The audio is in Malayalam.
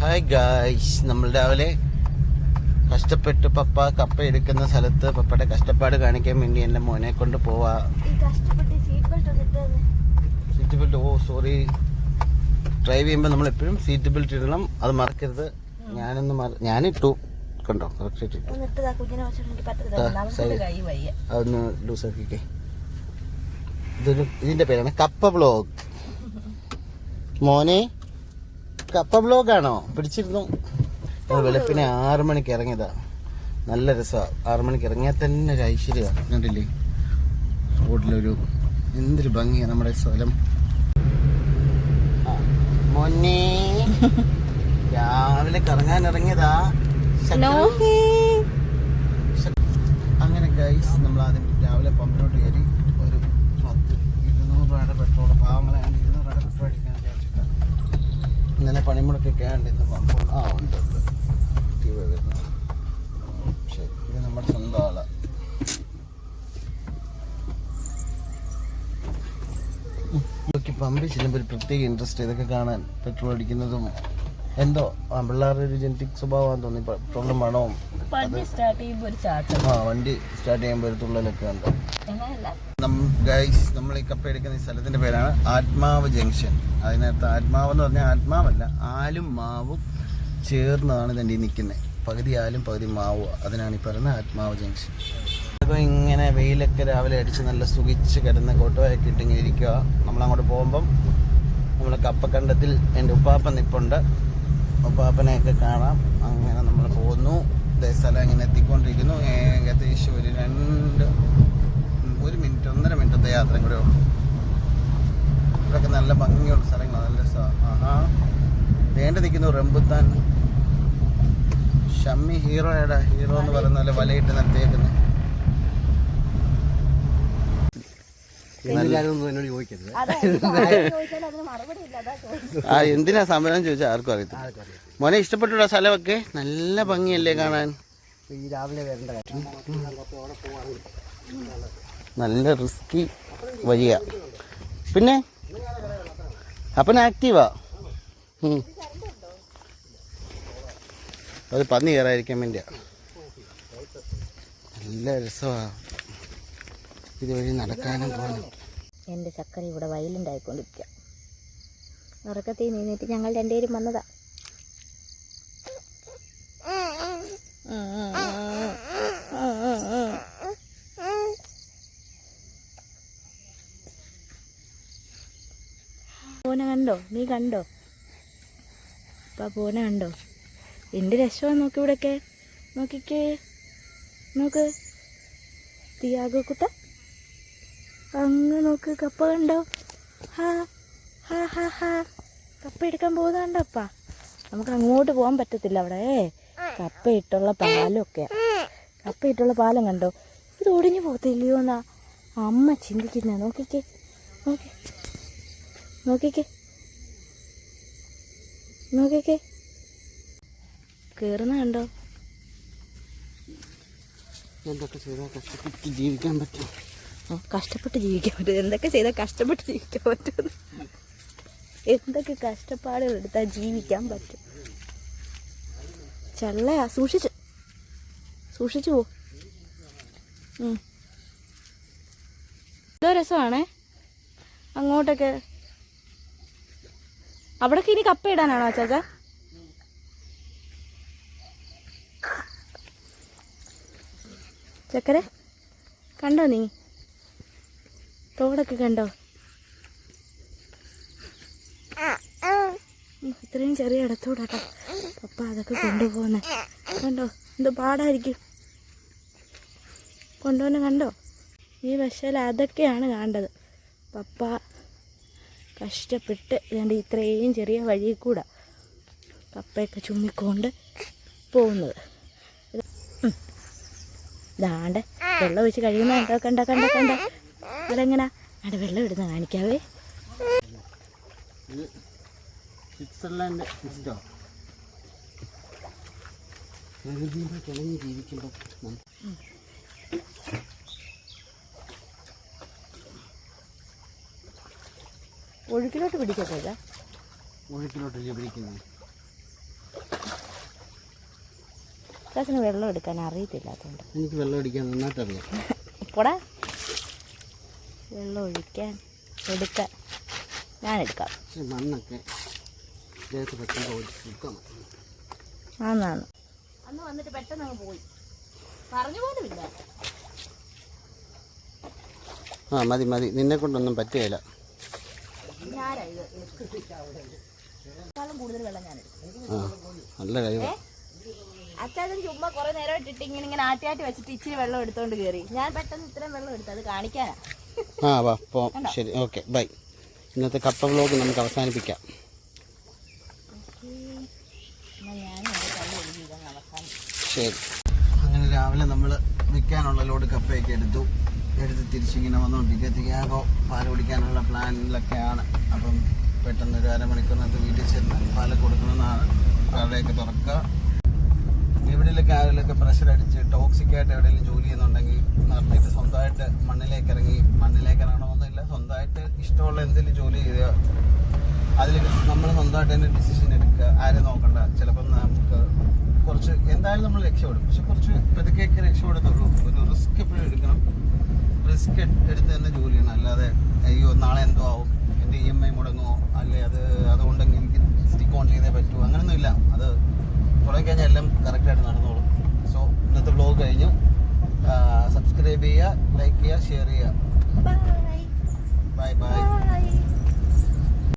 ഹായ് ഗായ്സ് നമ്മൾ രാവിലെ കഷ്ടപ്പെട്ട് പപ്പ കപ്പ എടുക്കുന്ന സ്ഥലത്ത് പപ്പയുടെ കഷ്ടപ്പാട് കാണിക്കാൻ വേണ്ടി എന്റെ മോനെ കൊണ്ട് പോവാ. Seat belt oh sorry drive ചെയ്യുമ്പോൾ നമ്മൾ എപ്പോഴും സീറ്റ് ബെൽറ്റ് ഇടണം. അത് മറക്കരുത്. ഞാനൊന്ന് മറ ഞാനിട്ടു. കണ്ടോ? കറക്റ്റ് ഇട്ടു. അതൊന്ന് ലൂസാക്കിക്കേ ഇതൊരു ഇതിന്റെ പേരാണ് കപ്പ ബ്ലോഗ് മോനെ കപ്പ ബ്ലോഗാണോ പിടിച്ചിരുന്നു. വെളുപ്പിനെ ആറു മണിക്ക് ഇറങ്ങിയതാ. നല്ല രസമാണ് ആറു മണിക്ക് ഇറങ്ങിയാൽ തന്നെ ഒരു ഐശ്വര്യമാണ് കണ്ടില്ലേ? റോഡിലൊരു എന്തൊരു ഭംഗിയാണ് നമ്മുടെ സ്ഥലം. മൊന്നേ മോനെ. രാവിലെ കറങ്ങാൻ ഇറങ്ങിയതാ. അങ്ങനെ ഗൈസ് നമ്മൾ ആദ്യം രാവിലെ പമ്പിലോട്ട് കയറി ഒരു പത്ത് ഇരുന്നൂറ് രൂപയുടെ പെട്രോൾ പാവങ്ങളെ ഇരുന്നൂറ് രൂപയുടെ പെട്രോൾ അടിക്കാൻ വിചാരിച്ചിട്ടാണ് ഇന്നലെ പണിമുടക്കൊക്കെ ആണ്ട് ഇന്ന് ആ ഉണ്ട് ഉണ്ട്. ടി വി വരുന്നത് ശരി ഇത് നമ്മുടെ സ്വന്തം ആളാ. ഇതൊക്കെ പമ്പിൽ ചെല്ലുമ്പോൾ ഒരു പ്രത്യേക ഇൻട്രസ്റ്റ് ഇതൊക്കെ കാണാൻ പെട്രോൾ അടിക്കുന്നതും എന്തോ ആ പിള്ളേരുടെ ഒരു ജനറ്റിക് സ്വഭാവമാണെന്ന് തോന്നി. പെട്രോളിന്റെ മണവും ആ വണ്ടി സ്റ്റാർട്ട് ചെയ്യുമ്പോൾ ഒരു തുള്ളലൊക്കെ ഉണ്ട്? ഗൈസ് നമ്മൾ ഈ കപ്പ എടുക്കുന്ന ഈ സ്ഥലത്തിന്റെ പേരാണ് ആത്മാവ് ജംഗ്ഷൻ. അതിനകത്ത് ആത്മാവ് എന്ന് പറഞ്ഞാൽ ആത്മാവല്ല ആലും മാവും ചേർന്നതാണ് ഇതിന്റെ നിൽക്കുന്നത് പകുതി ആലും പകുതി മാവും അതിനാണ് ഈ പറയുന്നത് ആത്മാവ് ജംഗ്ഷൻ. അപ്പോൾ ഇങ്ങനെ വെയിലൊക്കെ രാവിലെ അടിച്ച് നല്ല സുഖിച്ച് കിടന്ന കോട്ടോയൊക്കെ ഇട്ട് ഇങ്ങനെ ഇരിക്കുക നമ്മളങ്ങോട്ട് പോകുമ്പം നമ്മൾ കപ്പക്കണ്ടത്തിൽ എന്റെ ഉപ്പാപ്പൻ നിപ്പുണ്ട്. ഉപ്പാപ്പനെയൊക്കെ കാണാം. അങ്ങനെ നമ്മൾ പോകുന്നു. സ്ഥലം ഇങ്ങനെ എത്തിക്കൊണ്ടിരിക്കുന്നു. ഏകദേശം ഒരു രണ്ട് നല്ല ഭംഗിയുള്ള സ്ഥലങ്ങളാണ് നല്ല രസമാണ് ആഹാ. വേണ്ട നിൽക്കുന്നു റംബുത്താൻ. ഷമ്മി ഹീറോയുടെ ഹീറോ എന്ന് പറയുന്ന പോലെ വലയിട്ട് നിർത്തിയേക്കുന്നത് ആ എന്തിനാ സമരം ചോദിച്ചാൽ ആർക്കും അറിയത്തില്ല. മോനെ ഇഷ്ടപ്പെട്ടുള്ള സ്ഥലമൊക്കെ? നല്ല ഭംഗിയല്ലേ കാണാൻ. ഈ രാവിലെ വരേണ്ട കാര്യം. നല്ല റിസ്കി വഴിയാ. പിന്നെ? അപ്പൻ ആക്റ്റീവാ. അത് പന്നി കയറാതിരിക്കാൻ വേണ്ടിയാ. നല്ല രസമാ. ഇതുവഴി നടക്കാനും പോകാനും. എന്റെ ചക്കര ഇവിടെ വയലുണ്ടായിക്കൊണ്ടിരിക്കുക ഉറക്കത്തിൽ നിന്നിട്ട് ഞങ്ങൾ രണ്ടുപേരും വന്നതാ. പൂന കണ്ടോ? നീ കണ്ടോ? അപ്പ പൂന കണ്ടോ? എന്ത് രസമാണ് നോക്കി ഇവിടെയൊക്കെ നോക്കിക്കേ. നോക്ക്. തിയാഗോ കുട്ട അങ്ങ് നോക്ക്. കപ്പ കണ്ടോ? ഹാ. ഹാ ഹാ ഹാ. കപ്പ എടുക്കാൻ പോകുന്നുണ്ടോ അപ്പ? നമുക്ക് അങ്ങോട്ട് പോകാൻ പറ്റത്തില്ല അവിടെ കപ്പ ഇട്ടുള്ള പാലൊക്കെ. കപ്പ ഇട്ടുള്ള പാലം കണ്ടോ? ഇത് ഒടിഞ്ഞു പോകത്തില്ലയോ എന്നാ അമ്മ ചിന്തിക്കുന്ന. നോക്കിക്കേ. നോക്കി. നോക്കിക്കേ. നോക്കിക്കേ. കേറുന്ന കണ്ടോ? എന്തൊക്കെ ചെയ്താൽ കഷ്ടപ്പെട്ട് ജീവിക്കാൻ പറ്റും? കഷ്ടപ്പെട്ട് ജീവിക്കാൻ പറ്റും. എന്തൊക്കെ ചെയ്താൽ കഷ്ടപ്പെട്ട് ജീവിക്കാൻ പറ്റും? എന്തൊക്കെ കഷ്ടപ്പാടുകൾ എടുത്താൽ ജീവിക്കാൻ പറ്റും? ചള്ളയാ സൂക്ഷിച്ച്. സൂക്ഷിച്ചു പോ. എന്തോ രസമാണേ. അങ്ങോട്ടൊക്കെ അവിടൊക്കെ ഇനി കപ്പ ഇടാനാണോ ചാച്ച ചക്കരെ കണ്ടോ നീ? തോടൊക്കെ കണ്ടോ? ഇത്രയും ചെറിയ ഇടത്തോടാട്ടോ. പപ്പ അതൊക്കെ കൊണ്ടുപോകുന്നെ. കണ്ടോ? എന്തോ പാടായിരിക്കും. കൊണ്ടുപോകുന്ന കണ്ടോ? ഈ വശയിൽ അതൊക്കെയാണ് കണ്ടത് പപ്പ കഷ്ടപ്പെട്ട് രണ്ട് ഇത്രയും ചെറിയ വഴിയിൽ കൂടെ കപ്പയൊക്കെ ചുമ്മിക്കൊണ്ട് പോകുന്നത്. ഇതാണ്ട്. വെള്ളം ഒഴിച്ച് കഴിയുന്ന കണ്ടോ കണ്ട കണ്ട കണ്ട? അതെങ്ങനെ? അവിടെ വെള്ളം ഇടുന്ന കാണിക്കാവേ. സ്വിറ്റ്സർലാൻഡ് ജീവിക്കുമ്പോൾ ഒഴുക്കിലോട്ട് പിടിക്കത്തില്ല ഒഴുക്കിലോട്ടല്ലേ പിടിക്കുന്നത് ലുക്കാസിന് വെള്ളം എടുക്കാൻ അറിയത്തില്ല അതുകൊണ്ട്. എനിക്ക് വെള്ളം അടിക്കാൻ നന്നായിട്ട് അറിയാം പോടാ. വെള്ളം ഒഴിക്കാൻ എടുക്കാൻ. ഞാൻ എടുക്കാം പക്ഷെ മണ്ണൊക്കെ ദേഹത്ത് പെട്ടെന്ന് ഒഴിക്കാൻ ആന്നാന്ന്. അന്ന് വന്നിട്ട് പെട്ടെന്ന് അങ്ങ് പോയി. പറഞ്ഞു പോലുമില്ല. ആ മതി മതി. നിന്നെ കൊണ്ടൊന്നും പറ്റുകയില്ല. കൂടുതൽ വെള്ളം നല്ല കഴിവ് അച്ചാച്ചൻ ചുമ്മാ കുറെ നേരം ഇട്ടിട്ട് ഇങ്ങനെ ഇങ്ങനെ ആട്ടി ആട്ടി വെച്ചിട്ട് ഇച്ചിരി വെള്ളം എടുത്തോണ്ട് കയറി ഞാൻ പെട്ടെന്ന് ഇത്രയും വെള്ളം എടുത്തു അത് കാണിക്കാനാ. ആ വാ പോവാം ശരി ഓക്കെ ബൈ. ഇന്നത്തെ കപ്പ വ്ലോഗ് നമുക്ക് അവസാനിപ്പിക്കാം. ശരി. അങ്ങനെ രാവിലെ നമ്മൾ വിൽക്കാനുള്ള ലോഡ് കപ്പയൊക്കെ എടുത്തു. എടുത്ത് തിരിച്ചിങ്ങനെ വന്നുകൊണ്ടിരിക്കുക തിയാകോ പാൽ കുടിക്കാനുള്ള പ്ലാനിലൊക്കെയാണ്. അപ്പം പെട്ടെന്ന് ഒരു അരമണിക്കൂറിനകത്ത് വീട്ടിൽ ചെന്ന് പാൽ കൊടുക്കണമെന്നാണ് കടയൊക്കെ തുറക്കുക. എവിടെയെങ്കിലൊക്കെ ആരെങ്കിലൊക്കെ പ്രഷർ അടിച്ച് ടോക്സിക് ആയിട്ട് എവിടെയെങ്കിലും ജോലി ചെയ്യുന്നുണ്ടെങ്കിൽ നിർത്തിയിട്ട് സ്വന്തമായിട്ട് മണ്ണിലേക്ക് ഇറങ്ങി മണ്ണിലേക്ക് ഇറങ്ങണമെന്നില്ല. സ്വന്തമായിട്ട് ഇഷ്ടമുള്ള എന്തെങ്കിലും ജോലി ചെയ്യുക. അതിൽ നമ്മൾ സ്വന്തമായിട്ട് തന്നെ ഡിസിഷൻ എടുക്കുക. ആരെ നോക്കണ്ട. ചിലപ്പം നമുക്ക് കുറച്ച് എന്തായാലും നമ്മൾ രക്ഷപ്പെടും. പക്ഷെ കുറച്ച് പതുക്കെയൊക്കെ രക്ഷപ്പെടുന്നുള്ളൂ ഒരു റിസ്ക് എപ്പോഴും എടുക്കണം. റിസ്ക് എടുത്ത് തന്നെ ജോലി ചെയ്യണം. അല്ലാതെ അയ്യോ നാളെ എന്തോ ആവും? എന്റെ ഇ എം ഐ മുടങ്ങുമോ? അല്ലെ അത് അതുകൊണ്ടെങ്കിൽ എനിക്ക് സ്റ്റിക്ക് ഓൺ ചെയ്തേ പറ്റുമോ അങ്ങനെയൊന്നും ഇല്ല. അത് തുടങ്ങിക്കഴിഞ്ഞാൽ എല്ലാം കറക്റ്റായിട്ട് നടന്നോളും. സോ ഇന്നത്തെ ബ്ലോഗ് കഴിഞ്ഞു. സബ്സ്ക്രൈബ് ചെയ്യുക ലൈക്ക് ചെയ്യുക ഷെയർ ചെയ്യുക. Bye bye